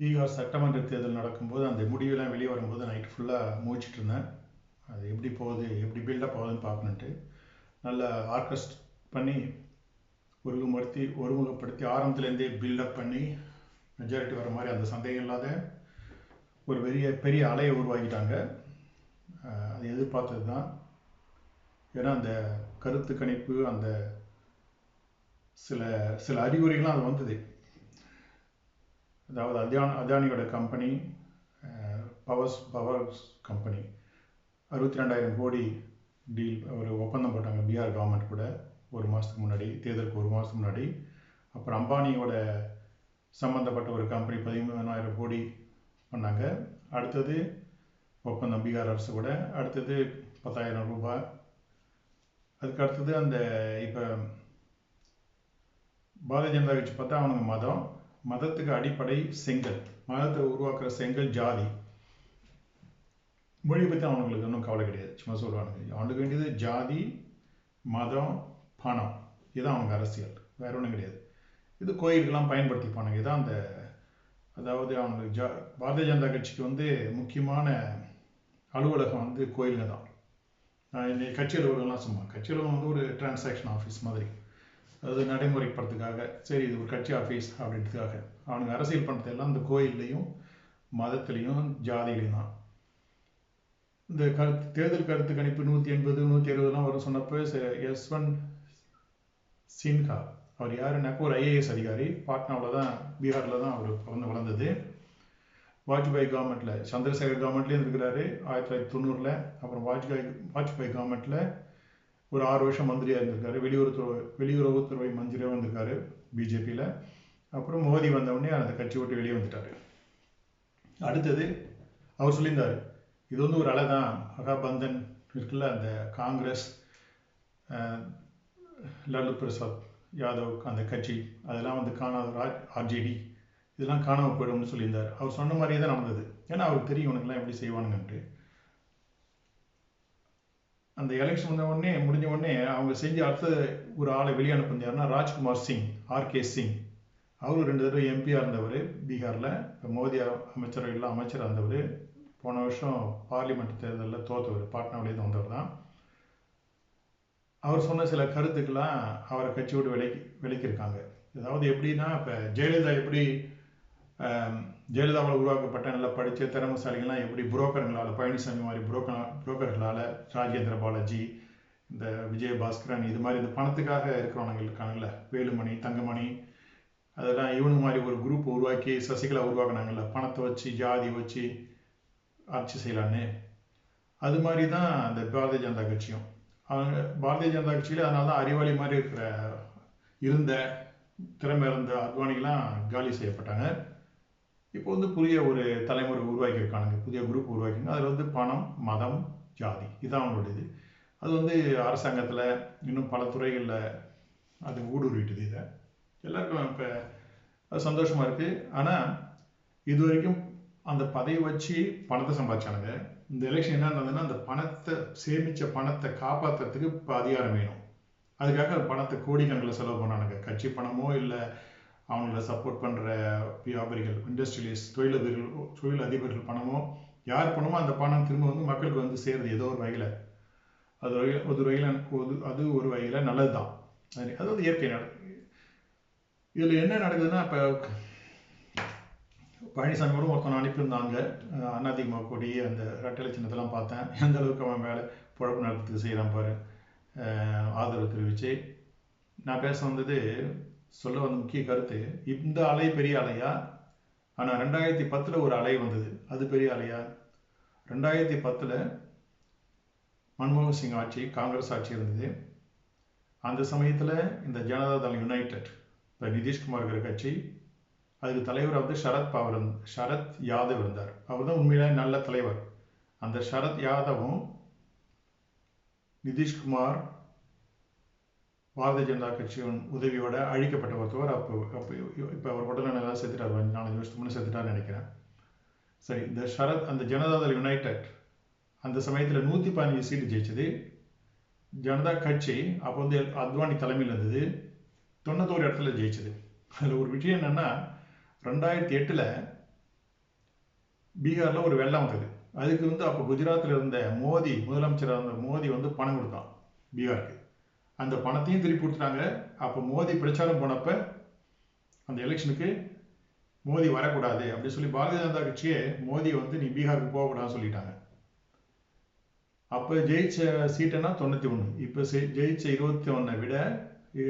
பீகார் சட்டமன்ற தேர்தல் நடக்கும்போது அந்த முடிவெல்லாம் வெளியே வரும்போது நைட் ஃபுல்லாக மூச்சிட்டு இருந்தேன். அது எப்படி போகுது எப்படி பில்டப் ஆகுதுன்னு பார்க்கணுன்ட்டு நல்லா ஆர்கஸ்ட் பண்ணி ஒருமுகப்படுத்தி ஒருமுகப்படுத்தி ஆரம்பத்துலேருந்தே பில்டப் பண்ணி மெஜாரிட்டி வர மாதிரி அந்த சந்தேகம் இல்லாத ஒரு பெரிய பெரிய அலையை உருவாக்கிட்டாங்க. அது எதிர்பார்த்தது தான். ஏன்னா அந்த கருத்து கணிப்பு அந்த சில சில அறிகுறிகள்லாம் அது வந்தது. அதாவது அத்யான் அதானியோட கம்பெனி பவர்ஸ் பவர்ஸ் கம்பெனி அறுபத்தி ரெண்டாயிரம் கோடி டீல் ஒரு ஒப்பந்தம் போட்டாங்க பீகார் கவர்மெண்ட் கூட ஒரு மாதத்துக்கு முன்னாடி தேர்தலுக்கு ஒரு மாதத்துக்கு முன்னாடி. அப்புறம் அம்பானியோட சம்மந்தப்பட்ட ஒரு கம்பெனி பதிமூணாயிரம் கோடி பண்ணாங்க. அடுத்தது ஒப்பந்தம் பீகார் அரசு கூட. அடுத்தது பத்தாயிரம் ரூபாய். அதுக்கு அடுத்தது அந்த இப்போ பாரதிய ஜனதா கட்சி பார்த்தா அவனுங்க மதம். மதத்துக்கு அடிப்படை செங்கல். மதத்தை உருவாக்குற செங்கல் ஜாதி. மொழி பற்றி அவனுங்களுக்கு ஒன்றும் கவலை கிடையாது. சும்மா சொல்லுவானுங்க. அவனுக்கு வேண்டியது ஜாதி மதம் பணம். இதுதான் அவனுக்கு அரசியல். வேற ஒன்றும் கிடையாது. இது கோயிலுக்கெல்லாம் பயன்படுத்திப்பானுங்க. இதான் அந்த அதாவது அவனுக்கு ஜா பாரதிய ஜனதா கட்சிக்கு வந்து முக்கியமான அலுவலகம் வந்து கோயிலுங்க தான். கட்சி அலுவலகம்லாம் சும்மா கட்சி அலுவலகம் வந்து ஒரு டிரான்சாக்ஷன் ஆஃபீஸ் மாதிரி. அது நடைமுறைப்படுறதுக்காக சரி இது ஒரு கட்சி ஆஃபீஸ் அப்படின்றதுக்காக. அவனுங்க அரசியல் பண்ணுறது எல்லாம் இந்த கோயில்லையும் மதத்துலேயும் ஜாதியிலையும் தான். இந்த கருத்து தேர்தல் கருத்து கணிப்பு நூற்றி எண்பது நூற்றி அறுபதுலாம் வரும் சொன்னப்போ யஸ்வந்த் சின்ஹா அவர் யாருன்னாக்கா ஒரு ஐஏஎஸ் அதிகாரி. பாட்னாவில் தான் பீகாரில் தான் அவர் பிறந்து வளர்ந்தது. வாஜ்பாய் கவர்மெண்ட்டில் சந்திரசேகர் கவர்மெண்ட்லேயும் இருக்கிறாரு ஆயிரத்தி தொள்ளாயிரத்தி தொண்ணூறில். அப்புறம் வாஜ்பாய் வாஜ்பாய் கவர்மெண்ட்டில் ஒரு ஆறு வருஷம் மந்திரியாக இருந்திருக்காரு. வெளியுறவுத்துறை வெளியுறவுத்துறை மந்திரியாக வந்திருக்காரு பிஜேபியில். அப்புறம் மோடி வந்தவுடனே அந்த கட்சி விட்டு வெளியே வந்துட்டார். அடுத்தது அவர் சொல்லியிருந்தார் இது வந்து ஒரு அலை தான் மகாபந்தன் இருக்குல்ல அந்த காங்கிரஸ் அஹ், லாலு பிரசாத் யாதவ் அந்த கட்சி அதெல்லாம் வந்து காணாத ராஜ் ஆர்ஜேடி இதெல்லாம் காணாமல் போயிடும்னு சொல்லியிருந்தார். அவர் சொன்ன மாதிரியே தான் நடந்தது. ஏன்னா அவருக்கு தெரியும் இவனுக்கெல்லாம் எப்படி செய்வானுங்கன்ட்டு. அந்த எலெக்ஷன் வந்த உடனே முடிஞ்ச உடனே அவங்க செஞ்ச அடுத்த ஒரு ஆளை வெளியே அனுப்புனது ராஜ்குமார் சிங் ஆர்கே சிங். அவரும் ரெண்டு தடவை எம்பியாக இருந்தவர் பீகாரில். இப்போ மோடி அமைச்சரவையில் அமைச்சராக இருந்தவர். போன வருஷம் பார்லிமெண்ட் தேர்தலில் தோத்தவர். பாட்னாவிலேருந்து வந்தவர் தான். அவர் சொன்ன சில கருத்துக்கெல்லாம் அவரை கட்சியோடு விலை விலைக்கு விலக்கியிருக்காங்க. அதாவது எப்படின்னா இப்போ ஜெயலலிதா எப்படி ஜெயலலிதாவால் உருவாக்கப்பட்ட நல்ல படித்த திறமசாலிகள்லாம் எப்படி புரோக்கர்களால் பழனிசாமி மாதிரி புரோக்கர் புரோக்கர்களால் ராஜேந்திர பாலாஜி இந்த விஜயபாஸ்கரன் இது மாதிரி இந்த பணத்துக்காக இருக்கிறவங்க இருக்காங்கல்ல வேலுமணி தங்கமணி அதெல்லாம் இவனு மாதிரி ஒரு குரூப் உருவாக்கி சசிகலா உருவாக்குனாங்கல்ல பணத்தை வச்சு ஜாதி வச்சு ஆட்சி செய்யலான்னு. அது மாதிரி தான் அந்த பாரதிய ஜனதா கட்சியும். அவங்க பாரதிய ஜனதா கட்சியில் அதனால தான் அறிவாளி மாதிரி இருக்கிற இருந்த திறமை இருந்த அத்வானிகளாம் காலி செய்யப்பட்டாங்க. இப்போ வந்து புதிய ஒரு தலைமுறை உருவாக்கியிருக்கானுங்க. புதிய குரூப் உருவாக்கிங்க அதில் வந்து பணம் மதம் ஜாதி. இதுதான் அவங்களுடைய இது அது வந்து அரசாங்கத்தில் இன்னும் பல துறைகளில் அது ஊடுருவிட்டுது இதை. எல்லாருக்கும் இப்போ அது சந்தோஷமாக இருக்குது ஆனால் இது வரைக்கும் அந்த பதவி வச்சு பணத்தை சம்பாதிச்சானுங்க. இந்த எலெக்ஷன் என்ன நடந்ததுன்னா அந்த பணத்தை சேமித்த பணத்தை காப்பாற்றுறதுக்கு இப்போ அதிகாரம் வேணும். அதுக்காக பணத்தை கோடிக்கணக்கில் செலவு பண்ணானுங்க. கட்சி பணமோ இல்லை அவங்கள சப்போர்ட் பண்ணுற வியாபாரிகள் இண்டஸ்ட்ரியலிஸ்ட் தொழிலதிபர்கள் தொழிலதிபர்கள் பணமோ யார் பணமோ அந்த பணம் திரும்ப வந்து மக்களுக்கு வந்து சேருது ஏதோ ஒரு வகையில். அது ஒரு வகையில் ஒரு வகையில் ஒரு- அது ஒரு வகையில் நல்லது தான் அது அதாவது வந்து இயற்கை நட இதில் என்ன நடக்குதுன்னா இப்போ பழனிசாமி கூட ஒருத்தன் அனுப்பியிருந்தாங்க. அதிமுக கொடி அந்த ரெட்டலை சின்னத்தெல்லாம் பார்த்தேன். எந்த அளவுக்கு அவன் வேலை பொழப்பு நடத்துறதுக்கு செய்கிறான் பாரு. ஆதரவு தெரிவித்து நான் பேச வந்தது சொல்ல வந்த முக்கிய கருத்து இந்த அலை பெரிய அலையா? ஆனால் ரெண்டாயிரத்தி பத்தில் ஒரு அலை வந்தது. அது பெரிய அலையா? ரெண்டாயிரத்தி பத்தில் மன்மோகன் சிங் ஆட்சி காங்கிரஸ் ஆட்சி இருந்தது. அந்த சமயத்தில் இந்த ஜனதா தளம் யுனைடெட் இப்போ நிதிஷ்குமார் இருக்கிற கட்சி அதுக்கு தலைவர் வந்து சரத் பவர் ஷரத் சரத் யாதவ் இருந்தார். அவர் தான் உண்மையிலே நல்ல தலைவர். அந்த சரத் யாதவும் நிதிஷ்குமார் பாரதிய ஜனதா கட்சியின் உதவியோட அழிக்கப்பட்ட ஒருத்தவர் அப்போ அப்போ இப்போ அவர் உடனே நல்லா செத்துட்டார். நாலஞ்சு வருஷத்துக்கு முன்னே செத்துட்டார்னு நினைக்கிறேன். சரி இந்த சரத் அந்த ஜனதாதள் யுனைடெட் அந்த சமயத்தில் நூற்றி பதினஞ்சு சீட்டு ஜெயிச்சது. ஜனதா கட்சி அப்போ வந்து அத்வானி தலைமையில் இருந்தது. தொண்ணூத்தோரு இடத்துல ஜெயிச்சது. அதில் ஒரு விஷயம் என்னென்னா ரெண்டாயிரத்தி எட்டில் பீகாரில் ஒரு வெள்ளம் வந்தது. அதுக்கு வந்து அப்போ குஜராத்தில் இருந்த மோதி முதலமைச்சராக இருந்த மோதி வந்து பணம் கொடுத்தான் பீகாருக்கு. அந்த பணத்தையும் திருப்பி கொடுத்துட்டாங்க. அப்போ மோதி பிரச்சாரம் போனப்ப அந்த எலெக்ஷனுக்கு மோதி வரக்கூடாது அப்படின்னு சொல்லி பாரதிய ஜனதா கட்சியே மோதியை வந்து நீ பீகாருக்கு போகக்கூடாதுன்னு சொல்லிட்டாங்க. அப்போ ஜெயிச்ச சீட்டுனா தொண்ணூற்றி ஒன்று இப்போ ஜெயிச்ச இருபத்தி ஒன்றை விட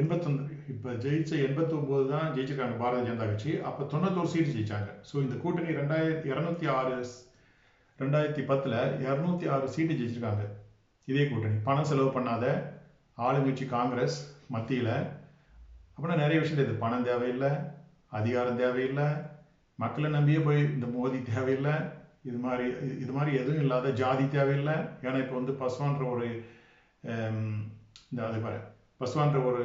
எண்பத்தொன்று இப்போ ஜெயிச்ச எண்பத்தி ஒம்பது தான் ஜெயிச்சிருக்காங்க பாரதிய ஜனதா கட்சி. அப்போ தொண்ணூத்தோரு சீட்டு ஜெயிச்சாங்க. ஸோ இந்த கூட்டணி ரெண்டாயிரத்தி இரநூத்தி ஆறு ரெண்டாயிரத்தி பத்தில் இரநூத்தி ஆறு சீட்டு ஜெயிச்சிருக்காங்க. இதே கூட்டணி. பணம் செலவு பண்ணாத ஆளுங்கட்சி காங்கிரஸ் மத்தியில். அப்படின்னா நிறைய விஷயம் இது பணம் தேவையில்லை அதிகாரம் தேவையில்லை மக்களை நம்பியே போய் இந்த மோதி தேவையில்லை இது மாதிரி இது மாதிரி எதுவும் இல்லாத ஜாதி தேவையில்லை. ஏன்னா இப்போ வந்து பஸ்வான்ற ஒரு இந்த அது பாரு பஸ்வான்ற ஒரு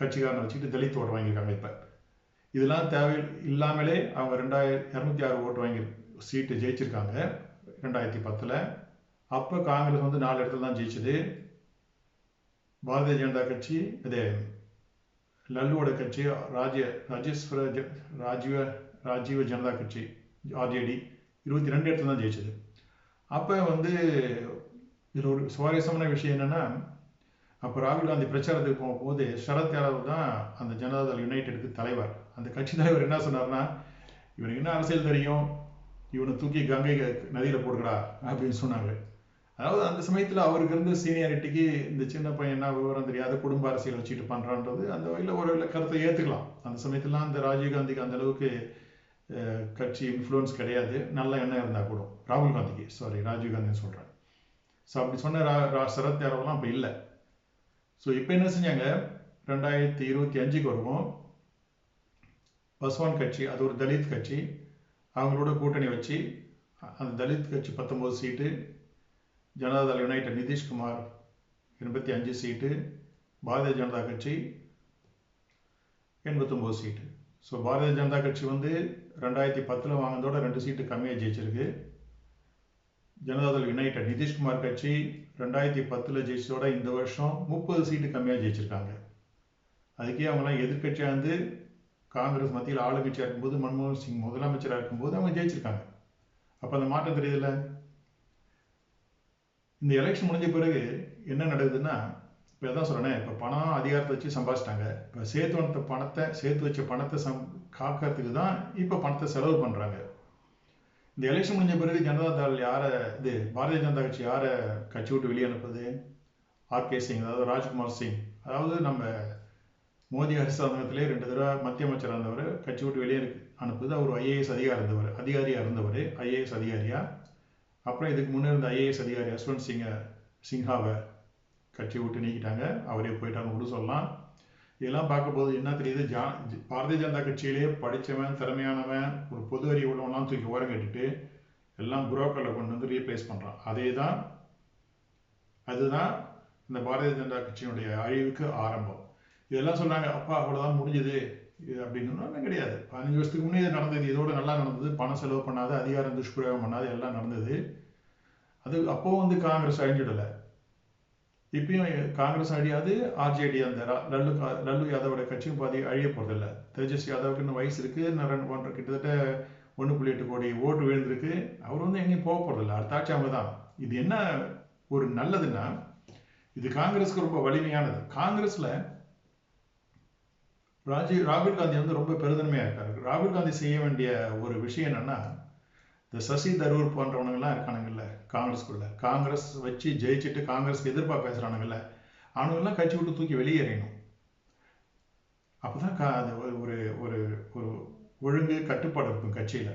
கட்சிக்காரனை வச்சுக்கிட்டு தலித் ஓட்டு வாங்கியிருக்காங்க இப்போ. இதெல்லாம் தேவை இல்லாமலே அவங்க ரெண்டாயிரம் இரநூத்தி ஆறு ஓட்டு வாங்கி சீட்டு ஜெயிச்சிருக்காங்க ரெண்டாயிரத்தி பத்தில். அப்போ காங்கிரஸ் வந்து நாலு இடத்துல தான் ஜெயிச்சது. பாரதிய ஜனதா கட்சி இது லல்லுவோட கட்சி ராஜ்ய ராஜேஸ்வர ராஜீவ ராஜீவ ஜனதா கட்சி ஆர்ஜேடி இருபத்தி ரெண்டு இடத்துல தான் ஜெயிச்சது. அப்போ வந்து இதில் ஒரு சுவாரஸ்யமான விஷயம் என்னென்னா அப்போ ராகுல் காந்தி பிரச்சாரத்துக்கு போகும்போது சரத் யாதவ் தான் அந்த ஜனதாதள் யுனைடெடுக்கு தலைவர். அந்த கட்சி தலைவர் என்ன சொன்னார்னா இவனுக்கு என்ன அரசியல் தெரியும்? இவனை தூக்கி கங்கை நதியில் போடுறா அப்படின்னு சொன்னாங்க. அதாவது அந்த சமயத்தில் அவருக்கு இருந்த சீனியாரிட்டிக்கு இந்த சின்ன பையன் என்ன விவரம் தெரியாத குடும்ப அரசியல் வச்சுட்டு பண்ணுறான்றது அந்த வகையில் ஒரு கருத்தை ஏற்றுக்கலாம் அந்த சமயத்துலாம் அந்த ராஜீவ்காந்திக்கு அந்த அளவுக்கு கட்சி இன்ஃப்ளூயன்ஸ் கிடையாது. நல்ல எண்ணம் இருந்தால் கூட. ராகுல் காந்திக்கு சாரி ராஜீவ்காந்தின்னு சொல்கிறேன் ஸோ அப்படி சொன்ன ரா ரா சரத் யாதவ்லாம் அப்போ இல்லை. ஸோ இப்போ என்ன செஞ்சாங்க? ரெண்டாயிரத்தி இருபத்தி அஞ்சுக்கு வருவோம். பஸ்வான் கட்சி அது ஒரு தலித் கட்சி. அவங்களோட கூட்டணி வச்சு அந்த தலித் கட்சி பத்தொம்போது சீட்டு ஜனதாதள் யுனைடெட் நிதிஷ்குமார் எண்பத்தி அஞ்சு சீட்டு பாரதிய ஜனதா கட்சி எண்பத்தொம்போது சீட்டு. ஸோ பாரதிய ஜனதா கட்சி வந்து ரெண்டாயிரத்தி பத்தில் வாங்கினதோட ரெண்டு சீட்டு கம்மியாக ஜெயிச்சிருக்கு. ஜனதாதள் யுனைடெட் நிதிஷ்குமார் கட்சி ரெண்டாயிரத்தி பத்தில் ஜெயிச்சதோட இந்த வருஷம் முப்பது சீட்டு கம்மியாக ஜெயிச்சிருக்காங்க. அதுக்கே அவங்களாம் எதிர்கட்சியாக இருந்து காங்கிரஸ் மத்தியில் ஆளுங்கட்சியாக இருக்கும்போது மன்மோகன் சிங் முதலமைச்சராக இருக்கும்போது அவங்க ஜெயிச்சிருக்காங்க. அப்போ அந்த மாற்றம் தெரியுதுல்ல? இந்த எலெக்ஷன் முடிஞ்ச பிறகு என்ன நடக்குதுன்னா இப்போ எதான் சொல்கிறேன் இப்போ பணம் அதிகாரத்தை வச்சு சம்பாதிச்சிட்டாங்க. இப்போ சேர்த்து வந்த பணத்தை சேர்த்து வச்ச பணத்தை சம் காக்கிறதுக்கு தான் இப்போ பணத்தை செலவு பண்ணுறாங்க இந்த எலெக்ஷன் முடிஞ்ச பிறகு ஜனதா தள் யாரை இது பாரதிய ஜனதா கட்சி யாரை கட்சி விட்டு வெளியே அனுப்புது? ஆர்கே சிங் அதாவது ராஜ்குமார் சிங். அதாவது நம்ம மோடி அரசாங்கத்திலே ரெண்டு தடவை மத்திய அமைச்சராக இருந்தவர் கட்சி விட்டு வெளியே அனுப்புது. அவர் ஐஏஎஸ் அதிகாரி இருந்தவர் அதிகாரியாக இருந்தவர் ஐஏஎஸ் அதிகாரியாக அப்புறம் இதுக்கு முன்னே இருந்த ஐஏஎஸ் அதிகாரி யஸ்வந்த் சிங்கை சிங்ஹாவை கட்சி விட்டு நீக்கிட்டாங்க. அவரே போயிட்டாங்கன்னு கூட சொல்லலாம். இதெல்லாம் பார்க்கும்போது என்ன தெரியுது? ஜா பாரதிய ஜனதா கட்சியிலேயே படித்தவன் திறமையானவன் ஒரு பொது அறிவு உள்ளவன்லாம் தூக்கி ஓரம் கட்டிட்டு எல்லாம் புரோக்கரில் கொண்டு வந்து ரீப்ளேஸ் பண்ணுறான் அதே தான் அதுதான் இந்த பாரதிய ஜனதா கட்சியினுடைய அழிவுக்கு ஆரம்பம். இதெல்லாம் சொன்னாங்க அப்பா அவ்வளோதான் முடிஞ்சது. இது அப்படின்னு கிடையாது. பதினஞ்சு வருஷத்துக்கு முன்னே இது நடந்தது. இதோட நல்லா நடந்தது. பணம் செலவு பண்ணாத அதிகாரம் துஷ்பிரயோகம் பண்ணாத எல்லாம் நடந்தது. அது அப்போ வந்து காங்கிரஸ் அழிஞ்சிடலை. இப்பயும் காங்கிரஸ் அழியாது ஆர்ஜேடி அந்த லல்லு லல்லு யாதவோட கட்சியும் பாதி அழிய போறதில்ல. தேஜஸ்வி யாதவுக்கு இன்னும் வயசு இருக்கு ரெண்டு ஒன்றரை கிட்டத்தட்ட ஒன்று புள்ளி எட்டு கோடி ஓட்டு விழுந்திருக்கு. அவர் வந்து எங்கேயும் போக போறதில்ல. அடுத்த ஆட்சி அவங்க தான் இது என்ன ஒரு நல்லதுன்னா இது காங்கிரஸ்க்கு ரொம்ப வலிமையானது. காங்கிரஸ்ல ராஜீவ் ராகுல் காந்தி வந்து ரொம்ப பெருதன்மையா இருக்காரு. ராகுல் காந்தி செய்ய வேண்டிய ஒரு விஷயம் என்னன்னா இந்த சசி தரூர் போன்றவனுங்கெல்லாம் இருக்கானுங்கல்ல காங்கிரஸ்குள்ள. காங்கிரஸ் வச்சு ஜெயிச்சுட்டு காங்கிரஸ்க்கு எதிர்ப்பாக பேசுறானுங்கல்ல அவனுங்கெல்லாம் கட்சி விட்டு தூக்கி வெளியேறணும் கா அது ஒரு ஒரு ஒரு ஒழுங்கு கட்டுப்பாடு இருக்கும் கட்சியில.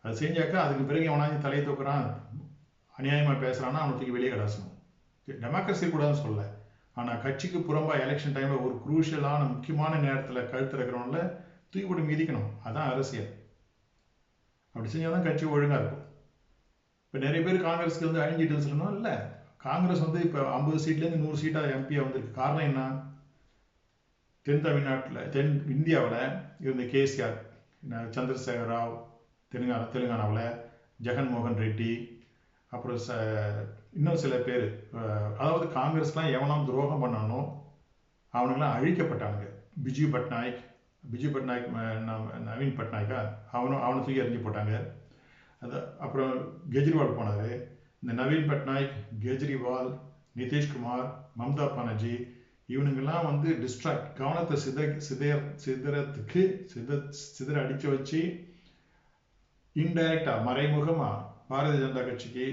அது செஞ்சாக்கா அதுக்கு பிறகு எவனாச்சும் தலையை தூக்குறான் அநியாயமா பேசுறான்னா அவனை தூக்கி வெளியே கடாசணும். டெமோக்ரஸி கூடாதுன்னு சொல்ல ஆனால் கட்சிக்கு புறம்பாக எலெக்ஷன் டைமில் ஒரு குரூஷியலான முக்கியமான நேரத்தில் கழுத்து இருக்கிறவங்கள தூக்கி போட்டு மிதிக்கணும். அதான் அரசியல். அப்படி செஞ்சால் தான் கட்சி ஒழுங்காக இருக்கும். இப்போ நிறைய பேர் காங்கிரஸ்க்கு வந்து அழிஞ்சிட்டு சொல்லணும்? இல்லை. காங்கிரஸ் வந்து இப்போ ஐம்பது சீட்லேருந்து நூறு சீட்டாக எம்பியாக வந்திருக்கு. காரணம் என்ன? தென் தமிழ்நாட்டில் தென் இந்தியாவில் இருந்த கேசிஆர் சந்திரசேகர் ராவ் தெலுங்கானா தெலுங்கானாவில் ஜெகன்மோகன் ரெட்டி அப்புறம் ச இன்னும் சில பேர் அதாவது காங்கிரஸ்லாம் எவனாம் துரோகம் பண்ணானோ அவனுங்களாம் அழிக்கப்பட்டானுங்க. பிஜு பட்நாயக் பிஜு பட்நாயக் நவீன் பட்நாயக்கா அவனும் அவனை தூக்கி எறிஞ்சு போட்டாங்க. அது அப்புறம் கெஜ்ரிவால் போனார். இந்த நவீன் பட்நாயக் கெஜ்ரிவால் நிதிஷ்குமார் மம்தா பானர்ஜி இவனுங்கெல்லாம் வந்து டிஸ்ட்ராக்ட் கவனத்தை சித சிதைய சிதறத்துக்கு சித சிதற அடித்து வச்சு இன்டைரக்டாக மறைமுகமாக பாரதிய ஜனதா கட்சிக்கு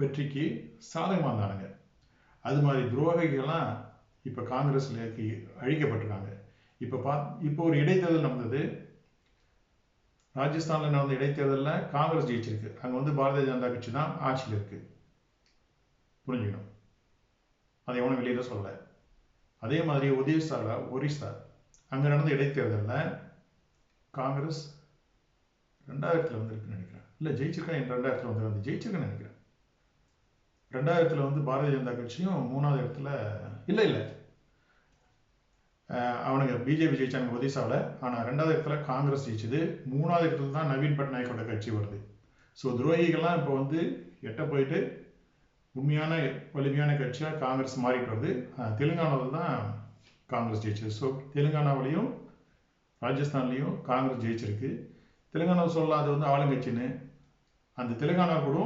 வெற்றிக்கு சாதகமாக இருந்தானுங்க. அது மாதிரி துரோகிகள்லாம் இப்போ காங்கிரஸ்ல அழிக்கப்பட்டிருக்காங்க. இப்போ பா இப்போ ஒரு இடைத்தேர்தல் நடந்தது. ராஜஸ்தானில் நடந்த இடைத்தேர்தலில் காங்கிரஸ் ஜெயிச்சிருக்கு. அங்கே வந்து பாரதிய ஜனதா கட்சி தான் ஆட்சியில் இருக்கு. புரிஞ்சுக்கணும். அதை எவனும் வெளியில சொல்லலை. அதே மாதிரி ஒடிசாவில் ஒரிசா அங்கே நடந்த இடைத்தேர்தலில் காங்கிரஸ் ரெண்டாயிரத்தில் வந்திருக்குன்னு நினைக்கிறேன். இல்லை ஜெயிச்சிருக்கேன் ரெண்டாயிரத்தில் வந்து வந்து ஜெயிச்சிருக்கேன்னு நினைக்கிறேன். ரெண்டாயிரத்தில் வந்து பாரதிய ஜனதா கட்சியும் மூணாவது இடத்துல இல்லை இல்லை. அவனுங்க பிஜேபி ஜெயிச்சாங்க ஒடிசாவில். ஆனால் ரெண்டாவது இடத்துல காங்கிரஸ் ஜெயிச்சது. மூணாவது இடத்துல தான் நவீன் பட்நாயக்கோட கட்சி வருது. ஸோ துரோகிகள்லாம் இப்போ வந்து எட்ட போயிட்டு உண்மையான வலிமையான கட்சியாக காங்கிரஸ் மாறிட்டு வருது. தெலுங்கானாவில் தான் காங்கிரஸ் ஜெயிச்சது. ஸோ தெலுங்கானாவிலையும் ராஜஸ்தான்லேயும் காங்கிரஸ் ஜெயிச்சிருக்கு. தெலுங்கானா அது வந்து ஆளுங்கட்சின்னு. அந்த தெலுங்கானா கூட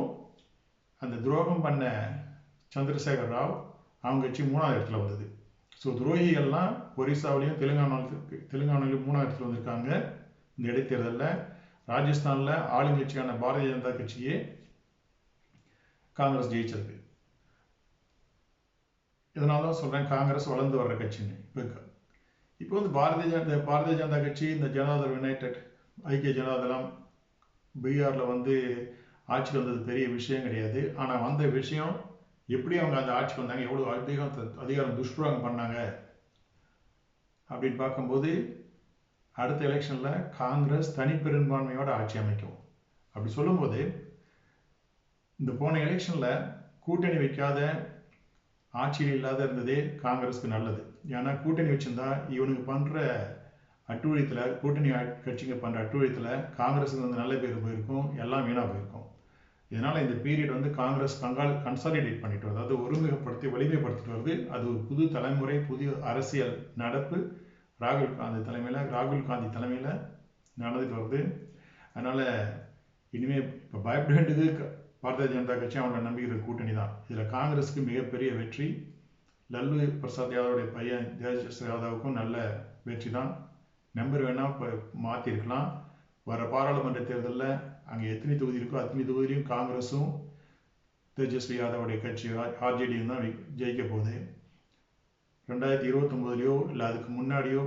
அந்த துரோகம் பண்ண சந்திரசேகர் ராவ் அவங்க கட்சி மூணாவது இடத்துல வந்தது. ஸோ துரோகிகள்லாம் ஒரிசாவிலையும் தெலுங்கானாவில் தெலுங்கானாலையும் மூணாவது இடத்துல வந்திருக்காங்க. இந்த இடைத்தேர்தலில் ராஜஸ்தானில் ஆளுங்கட்சியான பாரதிய ஜனதா கட்சியே காங்கிரஸ் ஜெயிச்சிருக்கு இதனால தான் சொல்கிறேன் காங்கிரஸ் வளர்ந்து வர்ற கட்சின்னு. இப்போ இப்போ வந்து பாரதிய ஜனதா பாரதிய ஜனதா கட்சி இந்த ஜனதாதள் யுனைடெட் ஐக்கிய ஜனதாதளம் பீகாரில் வந்து ஆட்சிக்கு வந்தது பெரிய விஷயம் கிடையாது. ஆனால் வந்த விஷயம் எப்படி அவங்க அந்த ஆட்சிக்கு வந்தாங்க? எவ்வளோ அதிகம் அதிகாரம் துஷ்பிரயோகம் பண்ணாங்க? அப்படின்னு பார்க்கும்போது அடுத்த எலெக்ஷனில் காங்கிரஸ் தனிப்பெரும்பான்மையோட ஆட்சி அமைக்கும். அப்படி சொல்லும்போது இந்த போன எலெக்ஷனில் கூட்டணி வைக்காத ஆட்சியில் இல்லாத இருந்ததே காங்கிரஸ்க்கு நல்லது. ஏன்னா கூட்டணி வச்சிருந்தா இவனுக்கு பண்ணுற அட்டுழியத்தில் கூட்டணி கட்சிங்க பண்ணுற அட்டுழியத்தில் காங்கிரஸுக்கு வந்து நல்ல பேர் போயிருக்கும் எல்லாம் வீணாக போயிருக்கும். இதனால் இந்த பீரியட் வந்து காங்கிரஸ் கங்கால் கன்சாலிடேட் பண்ணிட்டு வருது. அதாவது ஒருமுகப்படுத்தி வலிமைப்படுத்திட்டு வருது. அது ஒரு புது தலைமுறை புதிய அரசியல் நடப்பு. ராகுல் காந்தி தலைமையில் ராகுல் காந்தி தலைமையில் நடந்துட்டு வருது. அதனால் இனிமேல் இப்போ பயப்பட வேண்டியது பாரதிய ஜனதா கட்சி அவங்களோட நம்பிக்கிற கூட்டணி தான். இதில் காங்கிரஸுக்கு மிகப்பெரிய வெற்றி. லல்லு பிரசாத் யாதவுடைய பையன் தேஜஸ் யாதவுக்கும் நல்ல வெற்றி தான். நம்பர் வேணால் இப்போ மாற்றிருக்கலாம் வர பாராளுமன்ற தேர்தலில் அங்கே எத்தனை தொகுதி இருக்கோ அத்தனை தொகுதியிலையும் காங்கிரஸும் தேஜஸ்வி யாதவுடைய கட்சி ஆர்ஜேடியும் தான் ஜெயிக்க போகுது. ரெண்டாயிரத்தி இருபத்தொம்போதுலையோ இல்லை அதுக்கு முன்னாடியோ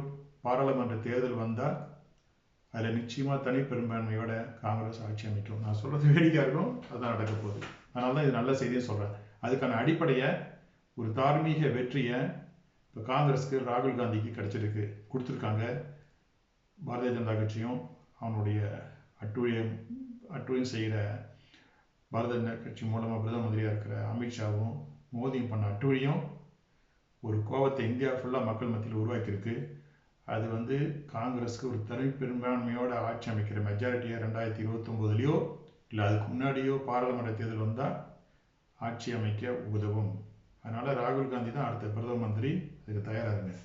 பாராளுமன்ற தேர்தல் வந்தால் அதில் நிச்சயமாக தனி பெரும்பான்மையோட காங்கிரஸ் ஆட்சி அமைக்கும். நான் சொல்கிறது வேடிக்கையாக இருக்கும் அதுதான் நடக்க போகுது. அதனால தான் இது நல்ல செய்தியை சொல்கிறேன் அதுக்கான அடிப்படையை ஒரு தார்மீக வெற்றியை இப்போ காங்கிரஸுக்கு ராகுல் காந்திக்கு கிடைச்சிருக்கு. கொடுத்துருக்காங்க. பாரதிய ஜனதா கட்சியும் அவனுடைய அட்டுழிய அட்டுழியம் செய்கிற பாரத ஜனதா கட்சி மூலமாக பிரதம மந்திரியாக இருக்கிற அமித்ஷாவும் மோதியும் பண்ண அட்டுழியம் ஒரு கோபத்தை இந்தியா ஃபுல்லாக மக்கள் மத்தியில் உருவாக்கியிருக்கு. அது வந்து காங்கிரஸுக்கு ஒரு தனி பெரும்பான்மையோட ஆட்சி அமைக்கிற மெஜாரிட்டியாக ரெண்டாயிரத்தி இருபத்தொம்போதுலேயோ இல்லை அதுக்கு முன்னாடியோ பாராளுமன்ற தேர்தல் வந்தால் ஆட்சி அமைக்க உதவும். அதனால் ராகுல் காந்தி தான் அடுத்த பிரதம மந்திரி. அதுக்கு தயாராகுங்க